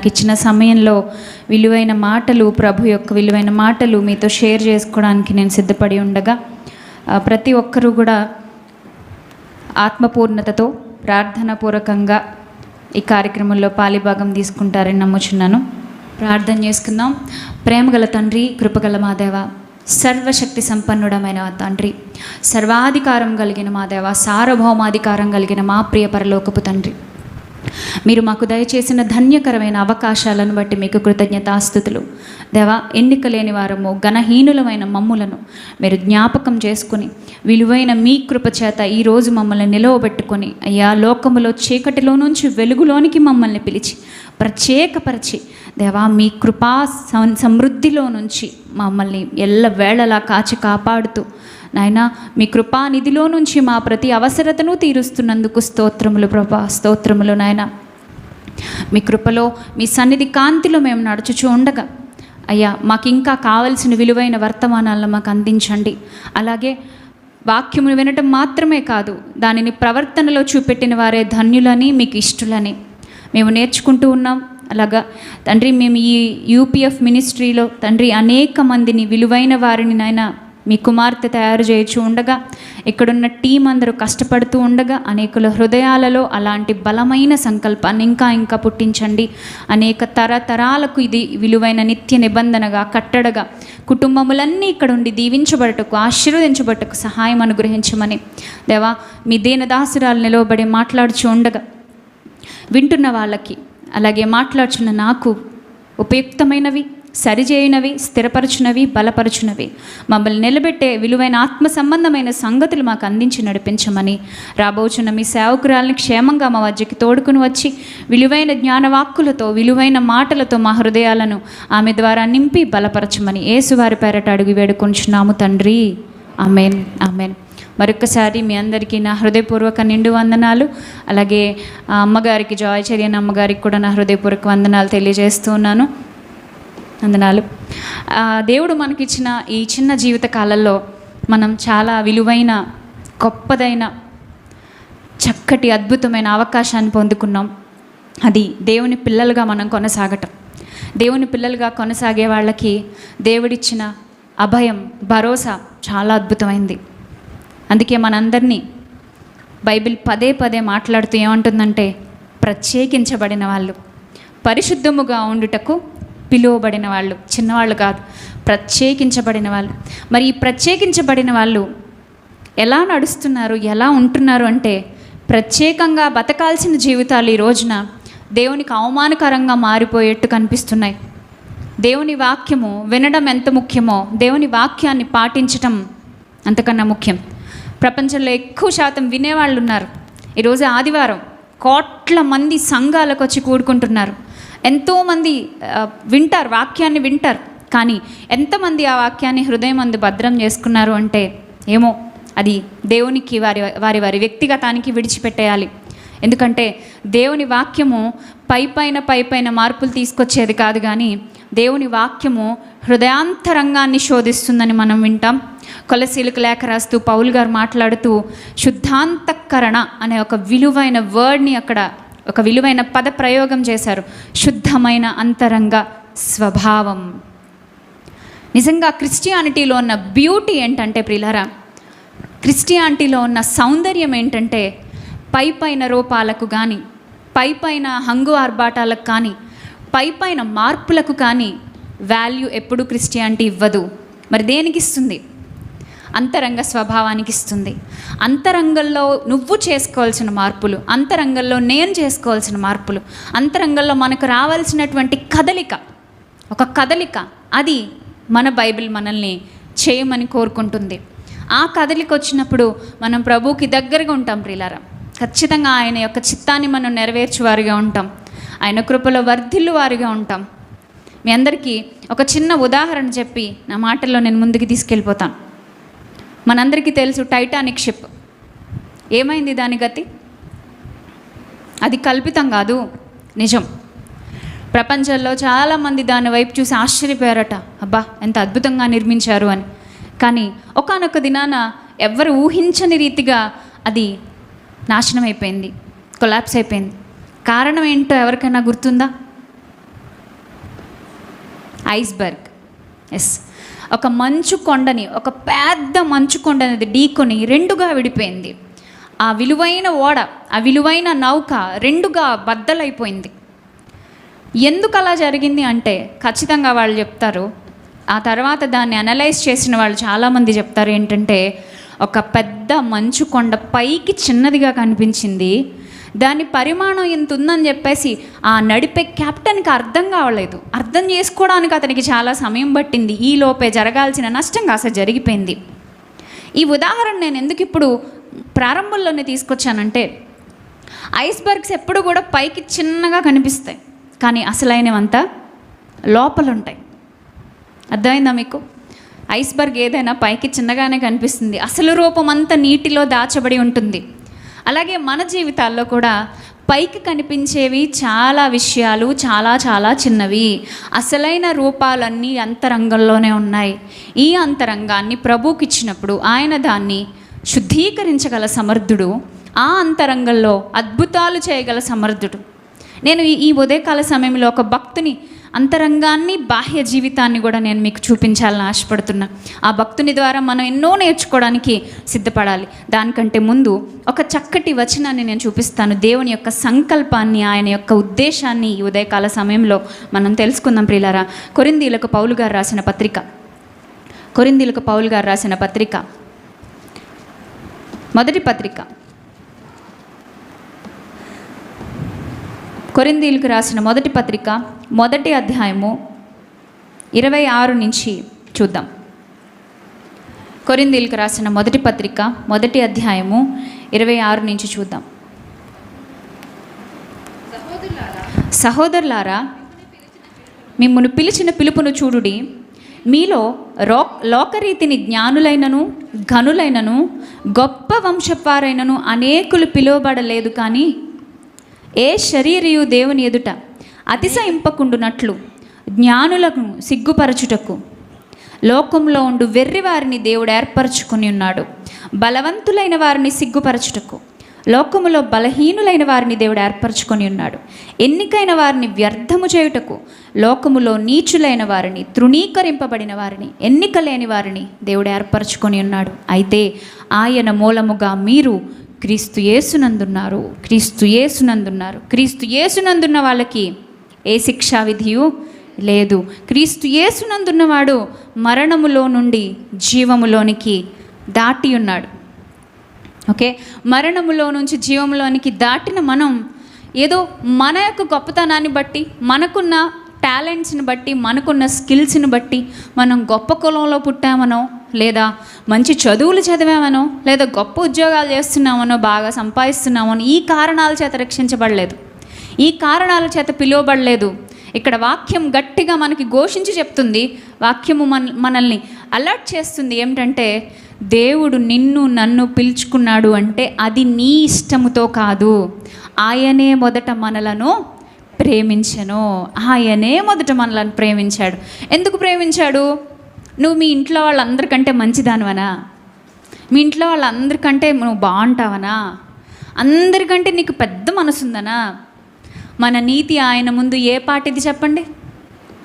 నాకు ఇచ్చిన సమయంలో విలువైన మాటలు ప్రభు యొక్క విలువైన మాటలు మీతో షేర్ చేసుకోవడానికి నేను సిద్ధపడి ఉండగా ప్రతి ఒక్కరూ కూడా ఆత్మపూర్ణతతో ప్రార్థనాపూర్వకంగా ఈ కార్యక్రమంలో పాలిభాగం తీసుకుంటారని నమ్ముచున్నాను. ప్రార్థన చేసుకుందాం. ప్రేమగల తండ్రి కృపగల మాదేవ సర్వశక్తి సంపన్నుడమైన తండ్రి సర్వాధికారం కలిగిన మా దేవ సార్వభౌమాధికారం కలిగిన మా ప్రియ పరలోకపు తండ్రి. మీరు మాకు దయచేసిన ధన్యకరమైన అవకాశాలను బట్టి మీకు కృతజ్ఞతాస్థుతులు. దేవా ఎన్నిక లేని వారము ఘనహీనులమైన మమ్ములను మీరు జ్ఞాపకం చేసుకుని విలువైన మీ కృప చేత ఈరోజు మమ్మల్ని నిలవబెట్టుకొని అయ్యా లోకములో చీకటిలో నుంచి వెలుగులోనికి మమ్మల్ని పిలిచి ప్రత్యేకపరిచి దేవా మీ కృపా సమృద్ధిలో నుంచి మమ్మల్ని ఎల్ల వేళలా కాచి కాపాడుతూ నాయనా మీ కృపా నిధిలో నుంచి మా ప్రతి అవసరతను తీరుస్తున్నందుకు స్తోత్రములు ప్రభా స్తోత్రములు నాయన. మీ కృపలో మీ సన్నిధి కాంతిలో మేము నడుచుచూ ఉండగా అయ్యా మాకు ఇంకా కావలసిన విలువైన వర్తమానాలను మాకు అందించండి. అలాగే వాక్యమును వినటం మాత్రమే కాదు దానిని ప్రవర్తనలో చూపెట్టిన వారే ధన్యులని మీకు ఇష్టులని. మేము నేర్చుకుంటూ ఉన్నాం. అలాగా తండ్రి మేము ఈ యూపీఎఫ్ మినిస్ట్రీలో తండ్రి అనేక మందిని విలువైన వారిని నాయన మీ కుమార్తె తయారు చేయొచ్చు ఉండగా ఇక్కడున్న టీం అందరూ కష్టపడుతూ ఉండగా అనేకుల హృదయాలలో అలాంటి బలమైన సంకల్పాన్ని ఇంకా ఇంకా పుట్టించండి. అనేక తరతరాలకు ఇది విలువైన నిత్య నిబంధనగా కట్టడగా కుటుంబములన్నీ ఇక్కడ ఉండి దీవించబడటకు ఆశీర్వదించబడటకు సహాయం అనుగ్రహించమని. దేవా మీ దీనదాసురాలు నిలవబడి మాట్లాడుచు ఉండగా వింటున్న వాళ్ళకి అలాగే మాట్లాడుచున్న నాకు ఉపయుక్తమైనవి. సరిచేయునవి స్థిరపరచునవి బలపరచునవి. మమ్మల్ని నిలబెట్టే విలువైన ఆత్మ సంబంధమైన సంగతులు మాకు అందించి నడిపించమని. రాబోచున్న మీ సేవకురాలని క్షేమంగా మా వద్దకి తోడుకుని వచ్చి విలువైన జ్ఞానవాక్కులతో విలువైన మాటలతో మా హృదయాలను ఆమె ద్వారా నింపి బలపరచమని ఏసువారి పేరట అడుగు వేడుకొంచున్నాము తండ్రి. ఆమెన్. ఆమెన్. మరొకసారి మీ అందరికీ నా హృదయపూర్వక నిండు వందనాలు. అలాగే అమ్మగారికి జాయ్ చర్యన్ అమ్మగారికి కూడా నా హృదయపూర్వక వందనాలు తెలియజేస్తూ ఉన్నాను. వందనాలు. దేవుడు మనకిచ్చిన ఈ చిన్న జీవిత కాలంలో మనం చాలా విలువైన గొప్పదైన చక్కటి అద్భుతమైన అవకాశాన్ని పొందుకున్నాం. అది దేవుని పిల్లలుగా మనం కొనసాగటం. దేవుని పిల్లలుగా కొనసాగే వాళ్ళకి దేవుడిచ్చిన అభయం భరోసా చాలా అద్భుతమైంది. అందుకే మనందరినీ బైబిల్ పదే పదే మాట్లాడుతూ ఏమంటుందంటే ప్రత్యేకించబడిన వాళ్ళు పరిశుద్ధముగా ఉండుటకు పిలువబడిన వాళ్ళు చిన్నవాళ్ళు కాదు ప్రత్యేకించబడిన వాళ్ళు. మరి ఈ ప్రత్యేకించబడిన వాళ్ళు ఎలా నడుస్తున్నారు ఎలా ఉంటున్నారు అంటే ప్రత్యేకంగా బతకాల్సిన జీవితాలు ఈ రోజున దేవునికి అవమానకరంగా మారిపోయేట్టు కనిపిస్తున్నాయి. దేవుని వాక్యము వినడం ఎంత ముఖ్యమో దేవుని వాక్యాన్ని పాటించటం అంతకన్నా ముఖ్యం. ప్రపంచంలో ఎక్కువ శాతం వినేవాళ్ళు ఉన్నారు ఈరోజు ఆదివారం కోట్ల మంది సంఘాలకు వచ్చి కూడుకుంటున్నారు. ఎంతోమంది వింటారు వాక్యాన్ని వింటారు. కానీ ఎంతమంది ఆ వాక్యాన్ని హృదయం అందు భద్రం చేసుకున్నారు అంటే ఏమో అది దేవునికి వారి వారి వారి వ్యక్తిగతానికి విడిచిపెట్టేయాలి. ఎందుకంటే దేవుని వాక్యము పై పైన పై పైన మార్పులు తీసుకొచ్చేది కాదు కానీ దేవుని వాక్యము హృదయాంతరంగాన్ని శోధిస్తుందని మనం వింటాం. కొలసీలకు లేఖ రాస్తూ పౌల్ గారు మాట్లాడుతూ శుద్ధాంతకరణ అనే ఒక విలువైన వర్డ్ని అక్కడ ఒక విలువైన పద ప్రయోగం చేశారు. శుద్ధమైన అంతరంగ స్వభావం. నిజంగా క్రిస్టియానిటీలో ఉన్న బ్యూటీ ఏంటంటే ప్రిలరా క్రిస్టియానిటీలో ఉన్న సౌందర్యం ఏంటంటే పై పైన రూపాలకు కానీ పై పైన హంగు ఆర్భాటాలకు కానీ పై పైన మార్పులకు కానీ వాల్యూ ఎప్పుడు క్రిస్టియానిటీ ఇవ్వదు. మరి దేనికి ఇస్తుంది? అంతరంగ స్వభావానికి ఇస్తుంది. అంతరంగంలో నువ్వు చేసుకోవాల్సిన మార్పులు అంతరంగంలో నేను చేసుకోవాల్సిన మార్పులు అంతరంగంలో మనకు రావాల్సినటువంటి కదలిక. ఒక కదలిక అది మన బైబిల్ మనల్ని చేయమని కోరుకుంటుంది. ఆ కదలిక వచ్చినప్పుడు మనం ప్రభువుకి దగ్గరగా ఉంటాం ప్రిలారా ఖచ్చితంగా ఆయన యొక్క చిత్తాన్ని మనం నెరవేర్చేవారుగా ఉంటాం. ఆయన కృపలో వర్ధిల్లు వారిగా ఉంటాం. మీ అందరికీ ఒక చిన్న ఉదాహరణ చెప్పి నా మాటల్లో నేను ముందుకు తీసుకెళ్ళిపోతాను. మనందరికీ తెలుసు టైటానిక్ షిప్. ఏమైంది దాని గతి? అది కల్పితం కాదు నిజం. ప్రపంచంలో చాలామంది దాని వైపు చూసి ఆశ్చర్యపోయారట. అబ్బా ఎంత అద్భుతంగా నిర్మించారు అని. కానీ ఒకానొక దినాన ఎవ్వరు ఊహించని రీతిగా అది నాశనం అయిపోయింది కొలాప్స్ అయిపోయింది. కారణం ఏంటో ఎవరికైనా గుర్తుందా? ఐస్బర్గ్. ఎస్. ఒక మంచు కొండని ఒక పెద్ద మంచు కొండని ఢీకొని రెండుగా విడిపోయింది. ఆ విలువైన ఓడ ఆ విలువైన నౌక రెండుగా బద్దలైపోయింది. ఎందుకు అలా జరిగింది అంటే ఖచ్చితంగా వాళ్ళు చెప్తారు. ఆ తర్వాత దాన్ని అనలైజ్ చేసిన వాళ్ళు చాలామంది చెప్తారు ఏంటంటే ఒక పెద్ద మంచు కొండ పైకి చిన్నదిగా కనిపించింది. దాని పరిమాణం ఇంత ఉందని చెప్పేసి ఆ నడిపే కెప్టెన్కి అర్థం కావలేదు. అర్థం చేసుకోవడానికి అతనికి చాలా సమయం పట్టింది. ఈ లోపే జరగాల్సిన నష్టం కాస్త జరిగిపోయింది. ఈ ఉదాహరణ నేను ఎందుకు ఇప్పుడు ప్రారంభంలోనే తీసుకొచ్చానంటే ఐస్బర్గ్స్ ఎప్పుడు కూడా పైకి చిన్నగా కనిపిస్తాయి. కానీ అసలైనవంతా లోపల ఉంటాయి అర్థమైందా మీకు? ఐస్బర్గ్ ఏదైనా పైకి చిన్నగానే కనిపిస్తుంది. అసలు రూపం అంతా నీటిలో దాచబడి ఉంటుంది. అలాగే మన జీవితాల్లో కూడా పైకి కనిపించేవి చాలా విషయాలు చాలా చాలా చిన్నవి. అసలైన రూపాలన్నీ అంతరంగంలోనే ఉన్నాయి. ఈ అంతరంగాన్ని ప్రభుకి ఇచ్చినప్పుడు ఆయన దాన్ని శుద్ధీకరించగల సమర్థుడు ఆ అంతరంగంలో అద్భుతాలు చేయగల సమర్థుడు. నేను ఈ- ఈ ఉదయకాల సమయంలో ఒక భక్తుని అంతరంగాన్ని బాహ్య జీవితాన్ని కూడా నేను మీకు చూపించాలని ఆశపడుతున్నా. ఆ భక్తుని ద్వారా మనం ఎన్నో నేర్చుకోవడానికి సిద్ధపడాలి. దానికంటే ముందు ఒక చక్కటి వచనాన్ని నేను చూపిస్తాను. దేవుని యొక్క సంకల్పాన్ని ఆయన యొక్క ఉద్దేశాన్ని ఈ ఉదయకాల సమయంలో మనం తెలుసుకుందాం ప్రియులారా. కొరిందీలకు పౌలు గారు రాసిన పత్రిక. కొరిందీలకు పౌలు గారు రాసిన పత్రిక. మొదటి పత్రిక. కొరిందీలకు రాసిన మొదటి పత్రిక మొదటి అధ్యాయము ఇరవై ఆరు నుంచి చూద్దాం. కొరిందీలకు రాసిన మొదటి పత్రిక మొదటి అధ్యాయము ఇరవై ఆరు నుంచి చూద్దాం. సహోదరులారా మిమ్మల్ని పిలిచిన పిలుపును చూడుడి. మీలో రో లోకరీతిని జ్ఞానులైనను ఘనులైనను గొప్ప వంశపారైనను అనేకులు పిలువబడలేదు కానీ ఏ శరీరయు దేవుని ఎదుట అతిశయింపకుండునట్లు జ్ఞానులకు సిగ్గుపరచుటకు? లోకంలో ఉండు వెర్రి వారిని దేవుడు ఏర్పరచుకుని ఉన్నాడు. బలవంతులైన వారిని సిగ్గుపరచుటకు. లోకములో బలహీనులైన వారిని దేవుడు ఏర్పరచుకొని ఉన్నాడు. ఎన్నికైన వారిని వ్యర్థము చేయుటకు లోకములో నీచులైన వారిని తృణీకరింపబడిన వారిని ఎన్నిక లేని వారిని దేవుడు ఏర్పరచుకొని ఉన్నాడు. అయితే ఆయన మూలముగా మీరు క్రీస్తు యేసునందున్నారు. క్రీస్తు యేసునందున్నారు. క్రీస్తు యేసునందున్న వాళ్ళకి ఏ శిక్షా విధియు లేదు. క్రీస్తు యేసునందున్నవాడు మరణములో నుండి జీవములోనికి దాటి ఉన్నాడు ఓకే? మరణములో నుంచి జీవంలోనికి దాటిన మనం ఏదో మన యొక్క గొప్పతనాన్ని బట్టి మనకున్న టాలెంట్స్ని బట్టి మనకున్న స్కిల్స్ని బట్టి మనం గొప్ప కులంలో పుట్టామనో లేదా మంచి చదువులు చదివామనో లేదా గొప్ప ఉద్యోగాలు చేస్తున్నామనో బాగా సంపాదిస్తున్నామనో ఈ కారణాల చేత రక్షించబడలేదు. ఈ కారణాల చేత పిలువబడలేదు. ఇక్కడ వాక్యం గట్టిగా మనకి ఘోషించి చెప్తుంది. వాక్యము మన మనల్ని అలర్ట్ చేస్తుంది ఏమిటంటే దేవుడు నిన్ను నన్ను పిలుచుకున్నాడు అంటే అది నీ ఇష్టముతో కాదు. ఆయనే మొదట మనలను ప్రేమించను. ఆయనే మొదట మనలను ప్రేమించాడు. ఎందుకు ప్రేమించాడు? నువ్వు మీ ఇంట్లో వాళ్ళందరికంటే మంచిదానివనా? మీ ఇంట్లో వాళ్ళందరికంటే నువ్వు బాగుంటావనా? అందరికంటే నీకు పెద్ద మనసుందనా? మన నీతి ఆయన ముందు ఏ పాటిది చెప్పండి?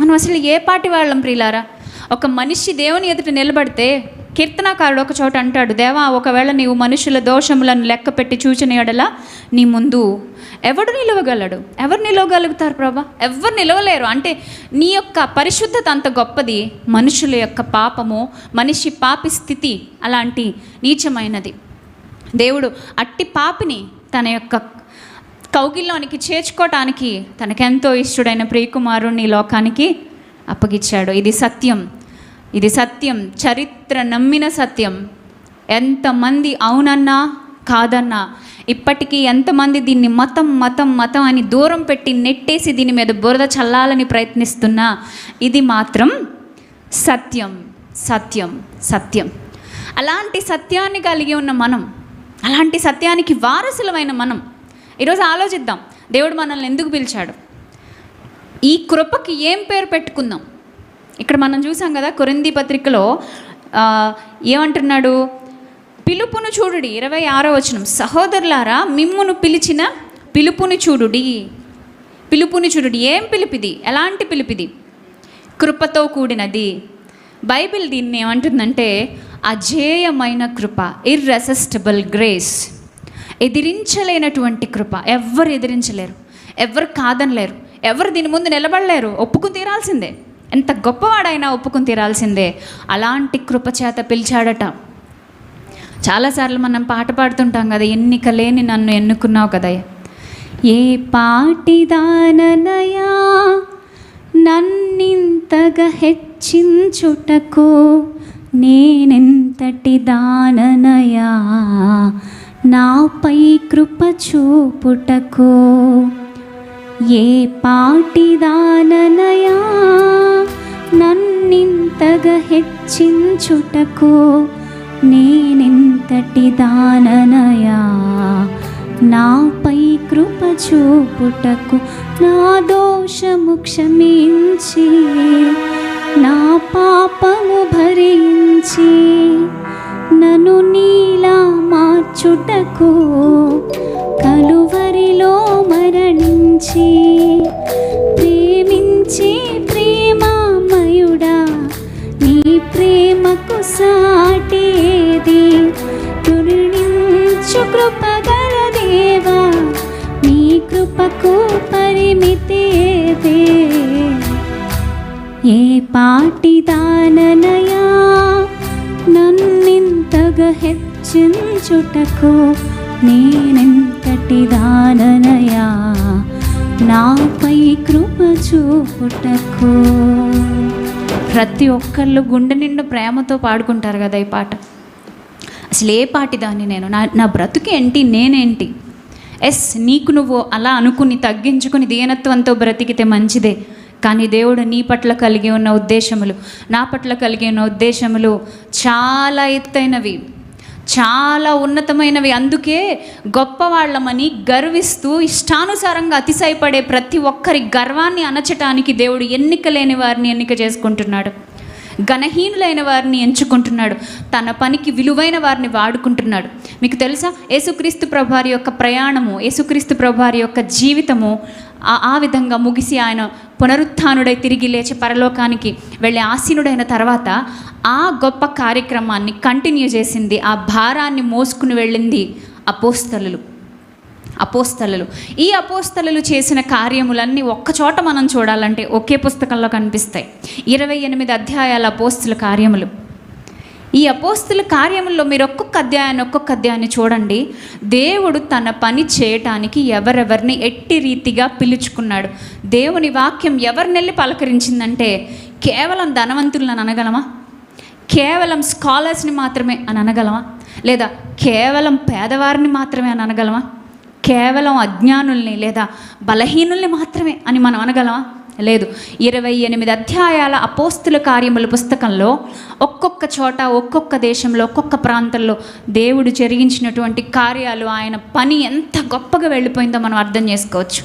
మనం అసలు ఏ పాటి వాళ్ళం ప్రియులారా? ఒక మనిషి దేవుని ఎదుట నిలబడితే కీర్తనాకారుడు ఒక చోట అంటాడు దేవా ఒకవేళ నీవు మనుషుల దోషములను లెక్క పెట్టి చూచిన ఎడల నీ ముందు ఎవడు నిలవగలడు? ఎవరు నిలవగలుగుతారు ప్రభా? ఎవరు నిలవలేరు. అంటే నీ యొక్క పరిశుద్ధత అంత గొప్పది. మనుషుల యొక్క పాపము మనిషి పాపి స్థితి అలాంటి నీచమైనది. దేవుడు అట్టి పాపిని తన యొక్క కౌగిల్లోనికి చేర్చుకోవటానికి తనకెంతో ఇష్టడైన ప్రియకుమారుణ్ణి లోకానికి అప్పగించాడు ఇది సత్యం. ఇది సత్యం. చరిత్ర నమ్మిన సత్యం. ఎంతమంది అవునన్నా కాదన్నా ఇప్పటికీ ఎంతమంది దీన్ని మతం మతం మతం అని దూరం పెట్టి నెట్టేసి దీని మీద బురద చల్లాలని ప్రయత్నిస్తున్నా ఇది మాత్రం సత్యం సత్యం సత్యం. అలాంటి సత్యాన్ని కలిగి ఉన్న మనం అలాంటి సత్యానికి వారసులమైన మనం ఈరోజు ఆలోచిద్దాం దేవుడు మనల్ని ఎందుకు పిలిచాడు? ఈ కృపకి ఏం పేరు పెట్టుకుందాం? ఇక్కడ మనం చూసాం కదా కొరింది పత్రికలో ఏమంటున్నాడు? పిలుపును చూడుడి. ఇరవై ఆరో వచనం. సహోదరులారా మిమ్మును పిలిచిన పిలుపుని చూడుడి. పిలుపుని చూడుడి. ఏం పిలిపిది? ఎలాంటి పిలిపిది? కృపతో కూడినది. బైబిల్ దీన్ని ఏమంటుందంటే అజేయమైన కృప ఇర్రెసిస్టబుల్ గ్రేస్ ఎదిరించలేనటువంటి కృప. ఎవ్వరు ఎదిరించలేరు? ఎవరు కాదనలేరు? ఎవరు దీని ముందు నిలబడలేరు? ఒప్పుకు తీరాల్సిందే. ఎంత గొప్పవాడైనా ఒప్పుకుని తీరాల్సిందే. అలాంటి కృపచేత పిలిచాడట. చాలాసార్లు మనం పాట పాడుతుంటాం కదా ఎన్నిక లేని నన్ను ఎన్నుకున్నావు కదా. ఏ పాటిదాననయా నన్నింతగా హెచ్చించుటకు నేనెంతటి దాననయా నాపై కృప చూపుటకు. ఏ పాటిదాననయా? నన్నింతగా హెచ్చించుటకు నేనెంతటి దాననయా? నాపై కృప చూపుటకు నా దోషము క్షమించి నా పాపము భరించి నను నీలా మార్చుటకు కలువరిలో మరణించి ప్రేమించి ప్రేమామయుడా నీ ప్రేమకు సాటేది. కరుణించు కృపగల దేవా నీ కృపకు పరిమితేదే. ఏ పాటి దాననయా నన్నింతగా హెచ్చించుటకు నేనెంతటి దాననయా? నాపై కృప చూపుటకు. ప్రతి ఒక్కళ్ళు గుండె నిండు ప్రేమతో పాడుకుంటారు కదా ఈ పాట. అసలు ఏ పాటి దాన్ని నేను? నా నా బ్రతుకు ఏంటి? నేనేంటి? ఎస్ నీకు నువ్వు అలా అనుకుని తగ్గించుకుని దీనత్వంతో బ్రతికితే మంచిదే. కానీ దేవుడు నీ పట్ల కలిగి ఉన్న ఉద్దేశములు నా పట్ల కలిగి ఉన్న ఉద్దేశములు చాలా ఎత్తైనవి చాలా ఉన్నతమైనవి. అందుకే గొప్పవాళ్ళమని గర్విస్తూ ఇష్టానుసారంగా అతిశయపడే ప్రతి ఒక్కరి గర్వాన్ని అణచటానికి దేవుడు ఎన్నిక లేని వారిని ఎన్నిక చేసుకుంటున్నాడు. ఘనహీనులైన వారిని ఎంచుకుంటున్నాడు. తన పనికి విలువైన వారిని వాడుకుంటున్నాడు. మీకు తెలుసా? యేసుక్రీస్తు ప్రభారి యొక్క ప్రయాణము యేసుక్రీస్తు ప్రభారి యొక్క జీవితము ఆ విధంగా ముగిసి ఆయన పునరుత్డై తిరిగి లేచి పరలోకానికి వెళ్ళే ఆసీనుడైన తర్వాత ఆ గొప్ప కార్యక్రమాన్ని కంటిన్యూ చేసింది. ఆ భారాన్ని మోసుకుని వెళ్ళింది అపోస్తలు అపోస్తలు ఈ అపోస్తలు చేసిన కార్యములన్నీ ఒక్కచోట మనం చూడాలంటే ఒకే పుస్తకంలో కనిపిస్తాయి. ఇరవై ఎనిమిది అధ్యాయాల అపోస్తుల కార్యములు. ఈ అపోస్తుల కార్యముల్లో మీరు ఒక్కొక్క అధ్యాయాన్ని ఒక్కొక్క అధ్యాయాన్ని చూడండి. దేవుడు తన పని చేయటానికి ఎవరెవరిని ఎట్టి రీతిగా పిలుచుకున్నాడు. దేవుని వాక్యం ఎవరినెళ్ళి పలకరించిందంటే కేవలం ధనవంతులను అనగలమా? కేవలం స్కాలర్స్ని మాత్రమే అని అనగలమా? లేదా కేవలం పేదవారిని మాత్రమే అని అనగలమా? కేవలం అజ్ఞానుల్ని లేదా బలహీనుల్ని మాత్రమే అని మనం అనగలమా? లేదు. ఇరవై ఎనిమిది అధ్యాయాల అపోస్తుల కార్యముల పుస్తకంలో ఒక్కొక్క చోట ఒక్కొక్క దేశంలో ఒక్కొక్క ప్రాంతంలో దేవుడు జరిగించినటువంటి కార్యాలు ఆయన పని ఎంత గొప్పగా వెళ్ళిపోయిందో మనం అర్థం చేసుకోవచ్చు.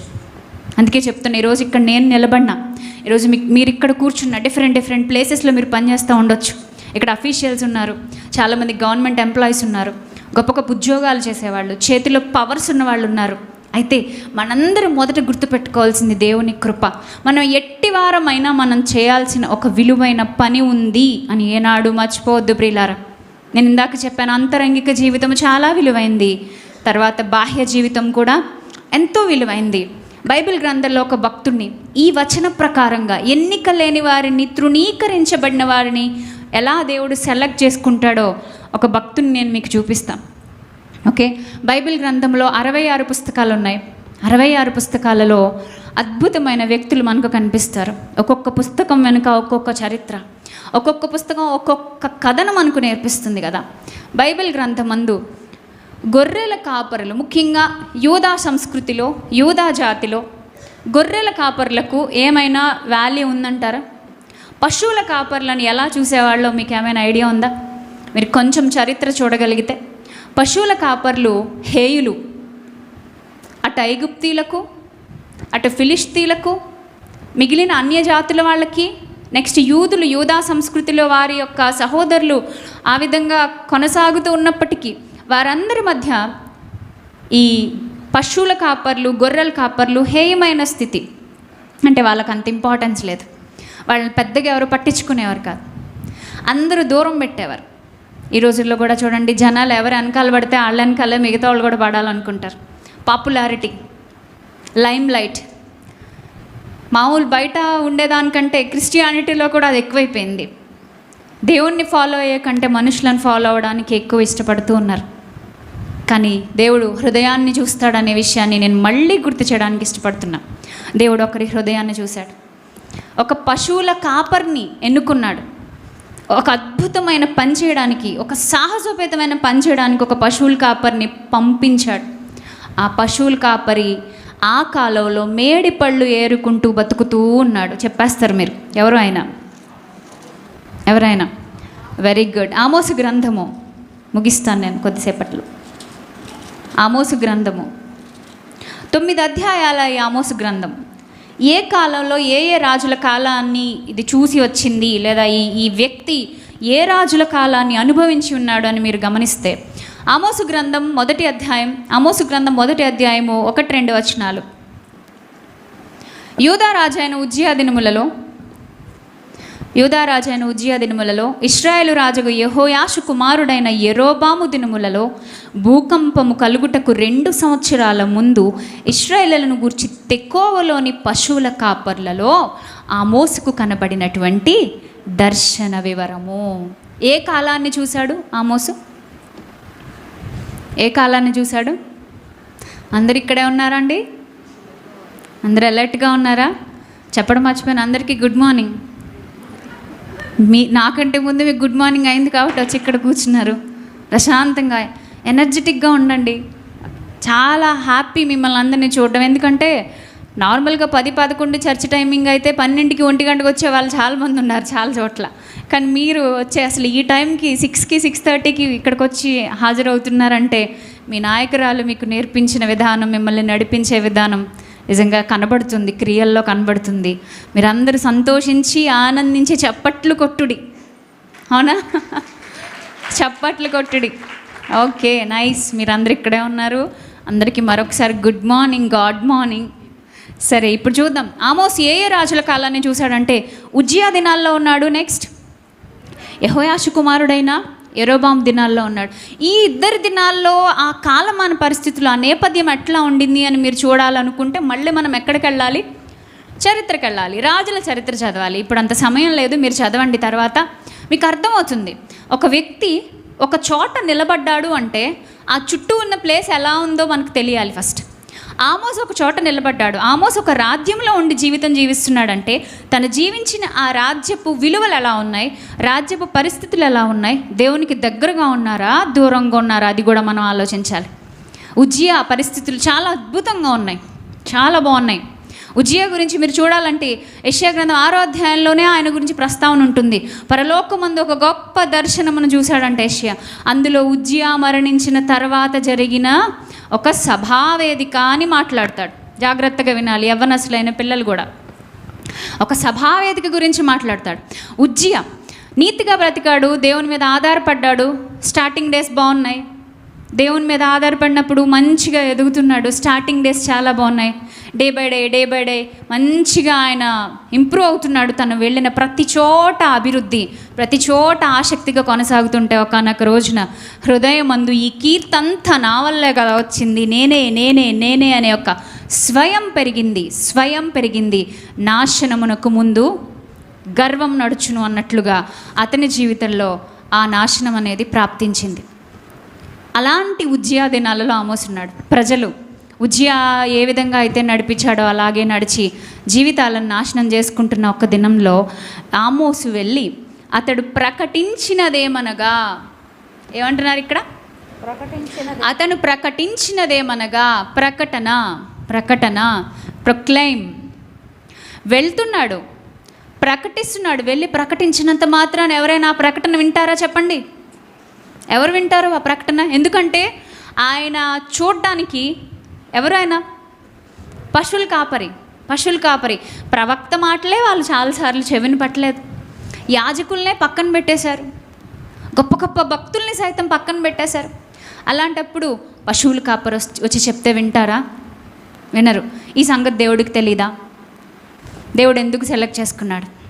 అందుకే చెప్తున్నా ఈరోజు ఇక్కడ నేను నిలబడినా ఈరోజు మీకు మీరు ఇక్కడ కూర్చున్న డిఫరెంట్ డిఫరెంట్ ప్లేసెస్లో మీరు పనిచేస్తూ ఉండొచ్చు. ఇక్కడ అఫీషియల్స్ ఉన్నారు చాలామంది గవర్నమెంట్ ఎంప్లాయీస్ ఉన్నారు గొప్ప గొప్ప ఉద్యోగాలు చేసేవాళ్ళు చేతిలో పవర్స్ ఉన్న వాళ్ళు ఉన్నారు. అయితే మనందరం మొదట గుర్తుపెట్టుకోవాల్సింది దేవుని కృప. మనం ఎట్టి వారమైనా మనం చేయాల్సిన ఒక విలువైన పని ఉంది అని ఏనాడు మర్చిపోవద్దు ప్రియులారా. నేను ఇందాక చెప్పాను అంతరంగిక జీవితం చాలా విలువైంది. తర్వాత బాహ్య జీవితం కూడా ఎంతో విలువైంది. బైబిల్ గ్రంథంలో ఒక భక్తుడిని ఈ వచన ప్రకారంగా ఎన్నిక లేని వారిని తృణీకరించబడిన వారిని ఎలా దేవుడు సెలెక్ట్ చేసుకుంటాడో ఒక భక్తుని నేను మీకు చూపిస్తాను ఓకే? బైబిల్ గ్రంథంలో అరవై ఆరు పుస్తకాలు ఉన్నాయి అరవై ఆరు పుస్తకాలలో అద్భుతమైన వ్యక్తులు మనకు కనిపిస్తారు. ఒక్కొక్క పుస్తకం వెనుక ఒక్కొక్క చరిత్ర. ఒక్కొక్క పుస్తకం ఒక్కొక్క కథను మనకు నేర్పిస్తుంది కదా. బైబిల్ గ్రంథమందు గొర్రెల కాపరులు ముఖ్యంగా యూదా సంస్కృతిలో యూదా జాతిలో గొర్రెల కాపరులకు ఏమైనా వాల్యూ ఉందంటారా? పశువుల కాపర్లను ఎలా చూసేవాళ్ళో మీకు ఏమైనా ఐడియా ఉందా? మీరు కొంచెం చరిత్ర చూడగలిగితే. పశువుల కాపర్లు హేయులు. అటు ఐగుప్తీలకు అటు ఫిలిస్తీలకు మిగిలిన అన్యజాతుల వాళ్ళకి నెక్స్ట్ యూదులు యూదా సంస్కృతిలో వారి యొక్క సహోదరులు ఆ విధంగా కొనసాగుతూ ఉన్నప్పటికీ వారందరి మధ్య ఈ పశువుల కాపర్లు గొర్రెల కాపర్లు హేయమైన స్థితి. అంటే వాళ్ళకి అంత ఇంపార్టెన్స్ లేదు. వాళ్ళని పెద్దగా ఎవరు పట్టించుకునేవారు కాదు. అందరూ దూరం పెట్టేవారు. ఈ రోజుల్లో కూడా చూడండి జనాలు ఎవరు వెనకాల పడితే వాళ్ళ వెనకాలే మిగతా వాళ్ళు కూడా పడాలనుకుంటారు. పాపులారిటీ లైమ్ లైట్ మామూలు బయట ఉండేదానికంటే క్రిస్టియానిటీలో కూడా అది ఎక్కువైపోయింది. దేవుణ్ణి ఫాలో అయ్యే కంటే మనుషులను ఫాలో అవ్వడానికి ఎక్కువ ఇష్టపడుతూ ఉన్నారు. కానీ దేవుడు హృదయాన్ని చూస్తాడనే విషయాన్ని నేను మళ్ళీ గుర్తు చేయడానికి ఇష్టపడుతున్నా. దేవుడు ఒకరి హృదయాన్ని చూశాడు. ఒక పశువుల కాపర్ని ఎన్నుకున్నాడు. ఒక అద్భుతమైన పని చేయడానికి ఒక సాహసోపేతమైన పని చేయడానికి ఒక పశువుల కాపరిని పంపించాడు. ఆ పశువుల కాపరి ఆ కాలంలో మేడి పళ్ళు ఏరుకుంటూ బతుకుతూ ఉన్నాడు. చెప్పేస్తారు మీరు. ఎవరు ఆయన? ఎవరైనా వెరీ గుడ్ ఆమోసు గ్రంథము. ముగిస్తాను నేను కొద్దిసేపట్లో. ఆమోసు గ్రంథము. తొమ్మిది అధ్యాయాల ఈ ఆమోసు గ్రంథం ఏ కాలంలో ఏ ఏ రాజుల కాలాన్ని ఇది చూసి వచ్చింది లేదా ఈ ఈ వ్యక్తి ఏ రాజుల కాలాన్ని అనుభవించి ఉన్నాడు అని మీరు గమనిస్తే ఆమోసు గ్రంథం మొదటి అధ్యాయం ఆమోసు గ్రంథం మొదటి అధ్యాయము ఒకటి రెండు వచనాలు. యూదా రాజైన ఉజ్జియా దినములలో యూదారాజైన ఉజ్జియా దినములలో ఇస్రాయేలు రాజుకు యెహోయాషు కుమారుడైన ఎరోబాము దినములలో భూకంపము కలుగుటకు రెండు సంవత్సరాల ముందు ఇస్రాయేలను గూర్చి తెకోవలోని పశువుల కాపర్లలో ఆ మోసుకు కనబడినటువంటి దర్శన వివరము. ఏ కాలాన్ని చూశాడు ఆ మోసు ఏ కాలాన్ని చూశాడు? అందరు ఇక్కడే ఉన్నారండి? అందరు అలర్ట్గా ఉన్నారా? చెప్పడం మర్చిపోయిన. అందరికీ గుడ్ మార్నింగ్. మీ నాకంటే ముందు మీకు గుడ్ మార్నింగ్ అయింది కాబట్టి వచ్చి ఇక్కడ కూర్చున్నారు. ప్రశాంతంగా ఎనర్జెటిక్గా ఉండండి. చాలా హ్యాపీ మిమ్మల్ని అందరినీ చూడడం. ఎందుకంటే నార్మల్గా పది పదకొండు చర్చ్ టైమింగ్ అయితే పన్నెండుకి ఒంటి గంటకు వచ్చే వాళ్ళు చాలామంది ఉన్నారు చాలా చోట్ల. కానీ మీరు వచ్చే అసలు ఈ టైంకి సిక్స్కి సిక్స్ థర్టీకి ఇక్కడికి వచ్చి హాజరవుతున్నారంటే మీ నాయకురాలు మీకు నేర్పించిన విధానం మిమ్మల్ని నడిపించే విధానం నిజంగా కనబడుతుంది క్రియల్లో కనబడుతుంది. మీరందరూ సంతోషించి ఆనందించి చప్పట్లు కొట్టుడి. అవునా? చప్పట్లు కొట్టుడి. Okay nice. మీరందరూ ఇక్కడే ఉన్నారు. అందరికీ మరొకసారి గుడ్ మార్నింగ్ గాడ్ మార్నింగ్. సరే ఇప్పుడు చూద్దాం. ఆమోస్ ఏ ఏ రాజుల కాలాన్ని చూశాడంటే ఉజ్జయా దినాల్లో ఉన్నాడు. నెక్స్ట్ యహోయాషు కుమారుడైనా ఎరోబాం దినాల్లో ఉన్నాడు. ఈ ఇద్దరి దినాల్లో ఆ కాలమాన పరిస్థితులు ఆ నేపథ్యం ఎట్లా ఉండింది అని మీరు చూడాలనుకుంటే మళ్ళీ మనం ఎక్కడికి వెళ్ళాలి? చరిత్రకి వెళ్ళాలి. రాజుల చరిత్ర చదవాలి. ఇప్పుడు అంత సమయం లేదు మీరు చదవండి తర్వాత. మీకు అర్థమవుతుంది. ఒక వ్యక్తి ఒక చోట నిలబడ్డాడు అంటే ఆ చుట్టూ ఉన్న ప్లేస్ ఎలా ఉందో మనకు తెలియాలి ఫస్ట్. ఆమోస్ ఒక చోట నిలబడ్డాడు. ఆమోస్ ఒక రాజ్యంలో ఉండి జీవితం జీవిస్తున్నాడంటే తను జీవించిన ఆ రాజ్యపు విలువలు ఎలా ఉన్నాయి? రాజ్యపు పరిస్థితులు ఎలా ఉన్నాయి? దేవునికి దగ్గరగా ఉన్నారా? దూరంగా ఉన్నారా? అది కూడా మనం ఆలోచించాలి. ఉజ్జియా పరిస్థితులు చాలా అద్భుతంగా ఉన్నాయి. చాలా బాగున్నాయి. ఉజ్జియా గురించి మీరు చూడాలంటే యశ్యా గ్రంథం ఆరో అధ్యాయంలోనే ఆయన గురించి ప్రస్తావన ఉంటుంది. పరలోకమందు ఒక గొప్ప దర్శనమును చూశాడంటే యశ్యా అందులో ఉజ్జియా మరణించిన తర్వాత జరిగిన ఒక సభావేదిక అని మాట్లాడతాడు. జాగ్రత్తగా వినాలి యవ్వనసులైన పిల్లలు కూడా. ఒక సభావేదిక గురించి మాట్లాడతాడు. ఉజ్జియా నీతిగా బ్రతికాడు దేవుని మీద ఆధారపడ్డాడు స్టార్టింగ్ డేస్ బాగున్నాయి. దేవుని మీద ఆధారపడినప్పుడు మంచిగా ఎదుగుతున్నాడు స్టార్టింగ్ డేస్ చాలా బాగున్నాయి. Day by day day by day మంచిగా ఆయన ఇంప్రూవ్ అవుతున్నాడు. తను వెళ్ళిన ప్రతి చోట అభివృద్ధి ప్రతి చోట ఆసక్తిగా కొనసాగుతుంటే ఒకనొక రోజున హృదయం అందు ఈ కీర్తంతా నా వల్లే కదా వచ్చింది. నేనే నేనే నేనే అనే ఒక స్వయం పెరిగింది స్వయం పెరిగింది. నాశనమునకు ముందు గర్వం నడుచును అన్నట్లుగా అతని జీవితంలో ఆ నాశనం అనేది ప్రాప్తించింది. అలాంటి ఉజ్జియా దినాలలో ఆమోసున్నాడు. ప్రజలు ఉజ్జియా ఏ విధంగా అయితే నడిపించాడో అలాగే నడిచి జీవితాలను నాశనం చేసుకుంటున్న ఒక దినంలో ఆమోసు వెళ్ళి అతడు ప్రకటించినదేమనగా? ఏమంటున్నారు ఇక్కడ? అతను ప్రకటించినదేమనగా? ప్రకటన ప్రకటన ప్రొక్లైమ్ వెళ్తున్నాడు. ప్రకటిస్తున్నాడు. వెళ్ళి ప్రకటించినంత మాత్రాన ఎవరైనా ఆ ప్రకటన వింటారా చెప్పండి? ఎవరు వింటారు ఆ ప్రకటన? ఎందుకంటే ఆయన చూడ్డానికి ఎవరు ఆయన? పశువుల కాపరి. పశువుల కాపరి. ప్రవక్త మాటలే వాళ్ళు చాలాసార్లు చెవిని పట్టలేదు. యాజకుల్నే పక్కన పెట్టేశారు. గొప్ప గొప్ప భక్తుల్ని సైతం పక్కన పెట్టేశారు. అలాంటప్పుడు పశువుల కాపరి వచ్చి- వచ్చి చెప్తే వింటారా? వినరు. ఈ సంగతి దేవుడికి తెలీదా? దేవుడు ఎందుకు సెలెక్ట్ చేసుకున్నాడు?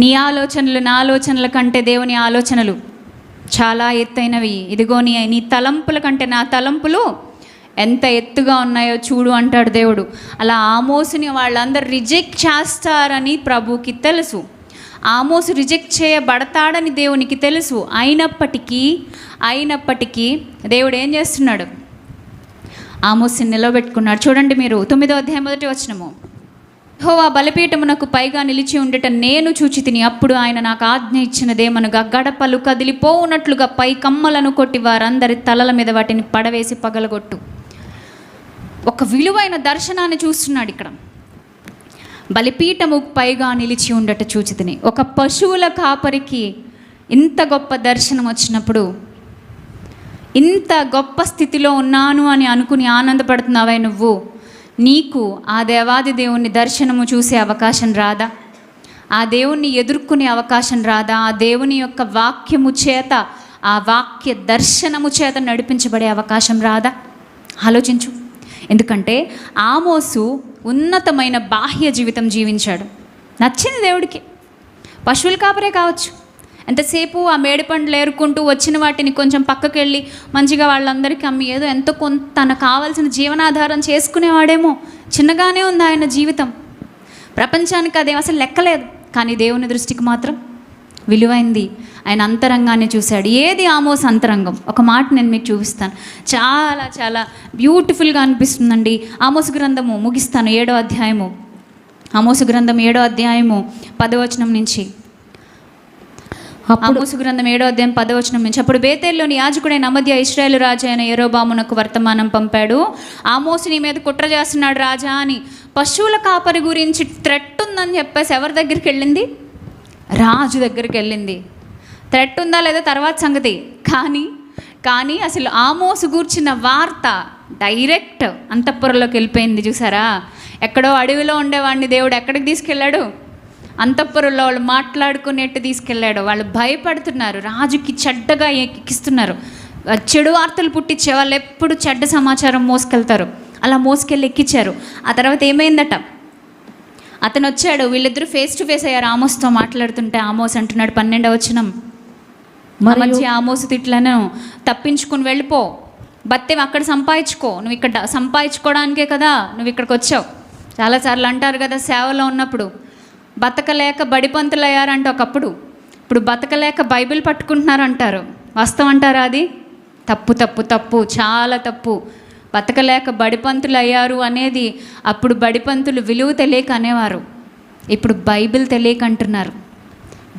నీ ఆలోచనలు నా ఆలోచనల కంటే దేవుని ఆలోచనలు చాలా ఎత్తైనవి. ఇదిగో నీ నీ తలంపుల కంటే నా తలంపులు ఎంత ఎత్తుగా ఉన్నాయో చూడు అంటాడు దేవుడు. అలా ఆమోసుని వాళ్ళందరూ రిజెక్ట్ చేస్తారని ప్రభుకి తెలుసు. ఆమోసు రిజెక్ట్ చేయబడతాడని దేవునికి తెలుసు. అయినప్పటికీ అయినప్పటికీ దేవుడు ఏం చేస్తున్నాడు? ఆమోసుని నిలబెట్టుకున్నాడు. చూడండి మీరు తొమ్మిదో అధ్యాయం మొదటి వచ్చినము హోవా బలిపీఠమునకు పైగా నిలిచి ఉండట నేను చూచి తిని అప్పుడు ఆయన నాకు ఆజ్ఞ ఇచ్చినదేమనగా గడపలు కదిలిపోవునట్లుగా పై కమ్మలను కొట్టి వారందరి తలల మీద వాటిని పడవేసి పగలగొట్టు. ఒక విలువైన దర్శనాన్ని చూస్తున్నాడు ఇక్కడ. బలిపీఠము పైగా నిలిచి ఉండట చూచితిని. ఒక పశువుల కాపరికి ఇంత గొప్ప దర్శనం వచ్చినప్పుడు ఇంత గొప్ప స్థితిలో ఉన్నాను అని అనుకుని ఆనందపడుతున్నావే నువ్వు. నీకు ఆ దేవాది దేవుని దర్శనము చూసే అవకాశం రాదా? ఆ దేవుణ్ణి ఎదుర్కొనే అవకాశం రాదా? ఆ దేవుని యొక్క వాక్యము చేత ఆ వాక్య దర్శనము చేత నడిపించబడే అవకాశం రాదా? ఆలోచించు. ఎందుకంటే ఆమోసు ఉన్నతమైన బాహ్య జీవితం జీవించాడు. నచ్చింది దేవుడికి. పశువుల కాపరే కావచ్చు. ఎంతసేపు ఆ మేడి పండ్లు ఏరుకుంటూ వచ్చిన వాటిని కొంచెం పక్కకి వెళ్ళి మంచిగా వాళ్ళందరికీ అమ్మి ఏదో ఎంతో కొంత తనకు కావాల్సిన జీవనాధారం చేసుకునేవాడేమో. చిన్నగానే ఉంది ఆయన జీవితం. ప్రపంచానికి అదేం అసలు లెక్కలేదు. కానీ దేవుని దృష్టికి మాత్రం విలువైంది. ఆయన అంతరంగాన్ని చూశాడు. ఏది ఆమోస్ అంతరంగం? ఒక మాట నేను మీకు చూపిస్తాను. చాలా చాలా బ్యూటిఫుల్గా అనిపిస్తుందండి. ఆమోస్ గ్రంథము ముగిస్తాను ఏడో అధ్యాయము. ఆమోసు గ్రంథం ఏడో అధ్యాయము పదవచనం నుంచి. ఆమోసు గ్రంథం ఏడో అధ్యాయం పదవచనం నుంచి. అప్పుడు బేతేల్లోని యాజకుడైన అమధ్య ఇస్రాయేల్ రాజు అయిన ఎరోబామునకు వర్తమానం పంపాడు. ఆమోసు నీ మీద కుట్ర చేస్తున్నాడు రాజా అని. పశువుల కాపరి గురించి థ్రెట్ ఉందని చెప్పేసి ఎవరి దగ్గరికి వెళ్ళింది? రాజు దగ్గరికి వెళ్ళింది. థ్రెట్ ఉందా లేదా తర్వాత సంగతి. కానీ కానీ అసలు ఆమోసు గూర్చిన వార్త డైరెక్ట్ అంతఃపురంలోకి వెళ్ళిపోయింది చూసారా? ఎక్కడో అడవిలో ఉండేవాడిని దేవుడు ఎక్కడికి తీసుకెళ్ళాడు? అంతఃపురంలో వాళ్ళు మాట్లాడుకునేట్టు తీసుకెళ్ళాడు. వాళ్ళు భయపడుతున్నారు. రాజుకి చెడ్డగా ఎక్కిస్తున్నారు. చెడు వార్తలు పుట్టించే వాళ్ళు ఎప్పుడు చెడ్డ సమాచారం మోసుకెళ్తారు. అలా మోసుకెళ్ళి ఎక్కించారు ఆ తర్వాత ఏమైందట? అతను వచ్చాడు వీళ్ళిద్దరూ ఫేస్ టు ఫేస్ అయ్యారు. ఆమోస్తో మాట్లాడుతుంటే ఆమోస్ అంటున్నాడు పన్నెండవ వచనం. మరియు మంచి ఆమోసు తిట్లను తప్పించుకుని వెళ్ళిపో. బత్తెం అక్కడ సంపాదించుకో. నువ్వు ఇక్కడ సంపాదించుకోవడానికే కదా నువ్వు ఇక్కడికి వచ్చావు చాలాసార్లు అంటారు కదా సేవలో ఉన్నప్పుడు బతకలేక బడిపంతులు అయ్యారంట ఒకప్పుడు. ఇప్పుడు బతకలేక బైబిల్ పట్టుకుంటున్నారు అంటారు వాస్తవం అంటారా అది? తప్పు తప్పు తప్పు. చాలా తప్పు. బతకలేక బడిపంతులు అయ్యారు అనేది అప్పుడు బడిపంతులు విలువ తెలియక అనేవారు. ఇప్పుడు బైబిల్ తెలియక అంటున్నారు.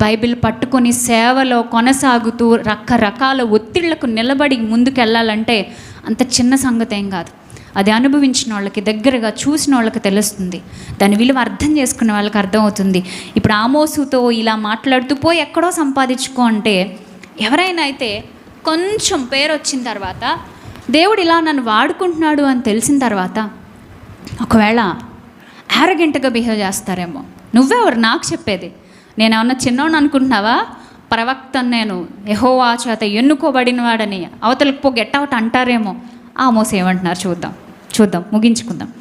బైబిల్ పట్టుకొని సేవలో కొనసాగుతూ రకరకాల ఒత్తిళ్ళకు నిలబడి ముందుకెళ్ళాలంటే అంత చిన్న సంగతి ఏం కాదు. అది అనుభవించిన వాళ్ళకి దగ్గరగా చూసిన వాళ్ళకి తెలుస్తుంది. దాని విలువ అర్థం చేసుకున్న వాళ్ళకి అర్థమవుతుంది. ఇప్పుడు ఆమోసుతో ఇలా మాట్లాడుతూ పోయి ఎక్కడో సంపాదించుకో అంటే ఎవరైనా అయితే కొంచెం పేరు వచ్చిన తర్వాత దేవుడు ఇలా నన్ను వాడుకుంటున్నాడు అని తెలిసిన తర్వాత ఒకవేళ యారగెంట్గా బిహేవ్ చేస్తారేమో. నువ్వెవరు? నాకు చెప్పేది. నేనేమన్నా చిన్నోడు అనుకుంటున్నావా? ప్రవక్త నేను ఎహోవా చేత ఎన్నుకోబడిన వాడని అవతలకు పో గెట్ అవుట్ అంటారేమో. ఆమోస్ ఏమంటున్నారు చూద్దాం. చూద్దాం. ముగించుకుందాం.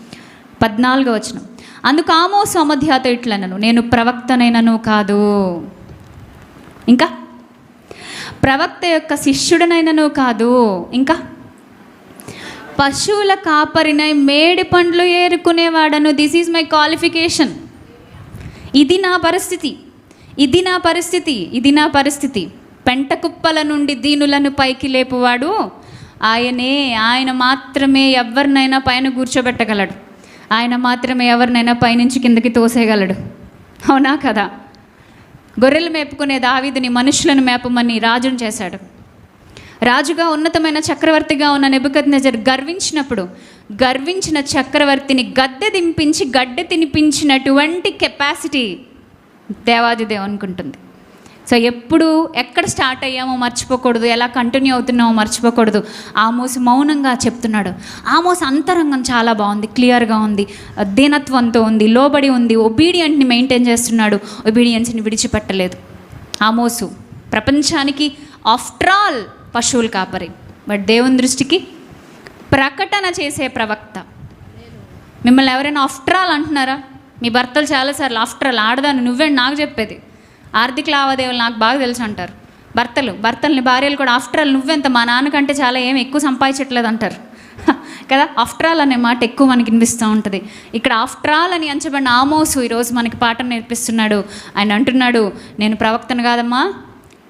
పద్నాలుగో వచనం. అందుకు ఆమోస్ అమధ్యాత ఇట్లనను నేను ప్రవక్తనైనను కాదు. ఇంకా? ప్రవక్త యొక్క శిష్యుడనైనను కాదు. ఇంకా? పశువుల కాపరినై మేడి పండ్లు ఏరుకునేవాడను. దిస్ ఈజ్ మై క్వాలిఫికేషన్ ఇది నా పరిస్థితి. ఇది నా పరిస్థితి. ఇది నా పరిస్థితి. పెంట కుప్పల నుండి దీనులను పైకి లేపువాడు ఆయనే. ఆయన మాత్రమే ఎవరినైనా పైన కూర్చోబెట్టగలడు. ఆయన మాత్రమే ఎవరినైనా పైనుంచి కిందకి తోసేయగలడు. అవునా కదా? గొర్రెలు మేపుకునే దావీదుని మనుషులను మేపమని రాజును చేశాడు. రాజుగా ఉన్నతమైన చక్రవర్తిగా ఉన్న నెబుకద్నెజర్ గర్వించినప్పుడు గర్వించిన చక్రవర్తిని గద్దె దింపించి గడ్డె తినిపించినటువంటి కెపాసిటీ దేవాది దేవునికి ఉంటుంది సో ఎప్పుడు ఎక్కడ స్టార్ట్ అయ్యామో మర్చిపోకూడదు ఎలా కంటిన్యూ అవుతున్నామో మర్చిపోకూడదు. ఆమోస్ మౌనంగా చెప్తున్నాడు. ఆమోస్ అంతరంగం చాలా బాగుంది క్లియర్గా ఉంది దీనత్వంతో ఉంది లోబడి ఉంది ఒబీడియంట్ని మెయింటైన్ చేస్తున్నాడు ఒబీడియన్స్ని విడిచిపెట్టలేదు. ఆమోసు ప్రపంచానికి ఆఫ్టర్ ఆల్ పశువులు కాపరి. బట్ దేవుని దృష్టికి ప్రకటన చేసే ప్రవక్త. మిమ్మల్ని ఎవరైనా ఆఫ్టర్ ఆల్ అంటున్నారా? మీ భర్తలు చాలాసార్లు ఆఫ్టర్ ఆల్ ఆడదాన్ని నువ్వే నాకు చెప్పేది. ఆర్థిక లావాదేవీలు నాకు బాగా తెలుసు అంటారు. భర్తలు భర్తల్ని భార్యలు కూడా ఆఫ్టర్ ఆల్ నువ్వెంత మా నాన్నకంటే చాలా ఏం ఎక్కువ సంపాదించట్లేదు అంటారు. కదా? ఆఫ్టర్ ఆల్ అనే మాట ఎక్కువ మనకి వినిపిస్తూ ఉంటుంది. ఇక్కడ ఆఫ్టర్ ఆల్ అని అంచబడిన ఆమోసు ఈరోజు మనకి పాఠం నేర్పిస్తున్నాడు. ఆయన అంటున్నాడు నేను ప్రవక్తను కాదమ్మా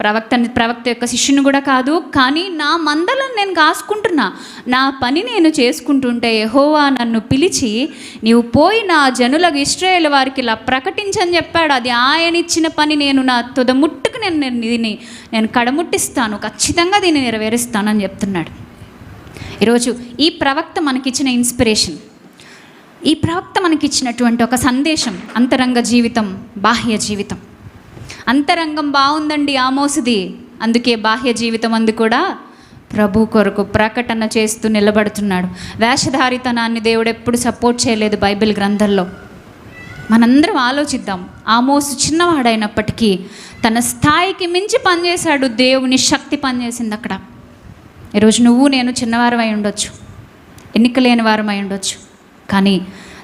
ప్రవక్త ప్రవక్త యొక్క శిష్యుని కూడా కాదు కానీ నా మందలను నేను కాసుకుంటున్నా. నా పని నేను చేసుకుంటుంటే యహోవా నన్ను పిలిచి నీవు పోయి నా జనులకు ఇస్రాయేల్ వారికి ఇలా ప్రకటించని చెప్పాడు. అది ఆయన ఇచ్చిన పని. నేను నా తుదముట్టుకు నేను నేను దీన్ని నేను కడముట్టిస్తాను. ఖచ్చితంగా దీన్ని నెరవేరుస్తానని చెప్తున్నాడు. ఈరోజు ఈ ప్రవక్త మనకిచ్చిన ఇన్స్పిరేషన్. ఈ ప్రవక్త మనకిచ్చినటువంటి ఒక సందేశం అంతరంగ జీవితం బాహ్య జీవితం. అంతరంగం బాగుందండి ఆమోసుది. అందుకే బాహ్య జీవితం అందు కూడా ప్రభు కొరకు ప్రకటన చేస్తూ నిలబడుతున్నాడు. వేషధారితనాన్ని దేవుడు ఎప్పుడు సపోర్ట్ చేయలేదు బైబిల్ గ్రంథంలో. మనందరం ఆలోచిద్దాం. ఆమోసు చిన్నవాడైనప్పటికీ తన స్థాయికి మించి పనిచేశాడు దేవుని శక్తి పనిచేసింది అక్కడ. ఈరోజు నువ్వు నేను చిన్నవారమై ఉండొచ్చు. ఎన్నిక లేని వారమై ఉండొచ్చు. కానీ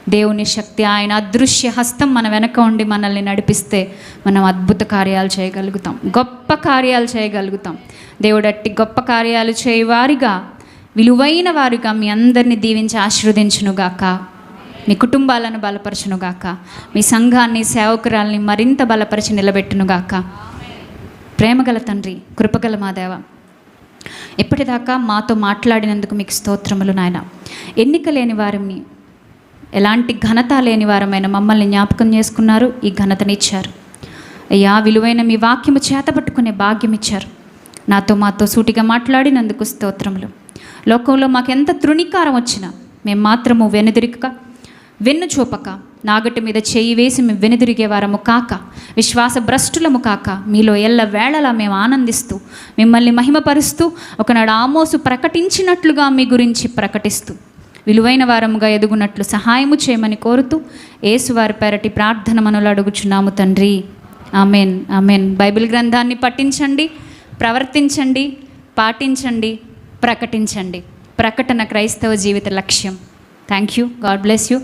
దేవుని శక్తి ఆయన అదృశ్య హస్తం మన వెనక ఉండి మనల్ని నడిపిస్తే మనం అద్భుత కార్యాలు చేయగలుగుతాం. గొప్ప కార్యాలు చేయగలుగుతాం. దేవుడట్టి గొప్ప కార్యాలు చేయవారిగా విలువైన వారిగా మీ అందరినీ దీవించి ఆశీర్వదించునుగాక. మీ కుటుంబాలను బలపరచునుగాక. మీ సంఘాన్ని సేవకురాల్ని మరింత బలపరిచి నిలబెట్టునుగాక. ప్రేమగల తండ్రి కృపగల మా దేవ ఎప్పటిదాకా మాతో మాట్లాడినందుకు మీకు స్తోత్రములు నాయన. ఎన్నిక లేని వారిని ఎలాంటి ఘనత లేని వారమైన మమ్మల్ని జ్ఞాపకం చేసుకున్నారు ఈ ఘనతనిచ్చారు అయ్యా విలువైన మీ వాక్యము చేతపట్టుకునే భాగ్యం ఇచ్చారు. నాతో మాతో సూటిగా మాట్లాడినందుకు స్తోత్రములు. లోకంలో మాకెంత తృణీకారం వచ్చినా మేము మాత్రము వెనుదిరిగక వెన్ను చూపక నాగటి మీద చేయి వేసి మేము వెనుదిరిగే వారము కాక విశ్వాస భ్రష్టులము కాక మీలో ఎల్ల వేళలా మేము ఆనందిస్తూ మిమ్మల్ని మహిమపరుస్తూ ఒకనాడు ఆమోసు ప్రకటించినట్లుగా మీ గురించి ప్రకటిస్తూ విలువైన వారముగా ఎదుగునట్లు సహాయము చేయమని కోరుతూ ఏసువారి పెరటి ప్రార్థన మనలు అడుగుచున్నాము తండ్రి. Amen amen. బైబిల్ గ్రంథాన్ని పఠించండి ప్రవర్తించండి పాటించండి ప్రకటించండి. ప్రకటన క్రైస్తవ జీవిత లక్ష్యం. Thank you God bless you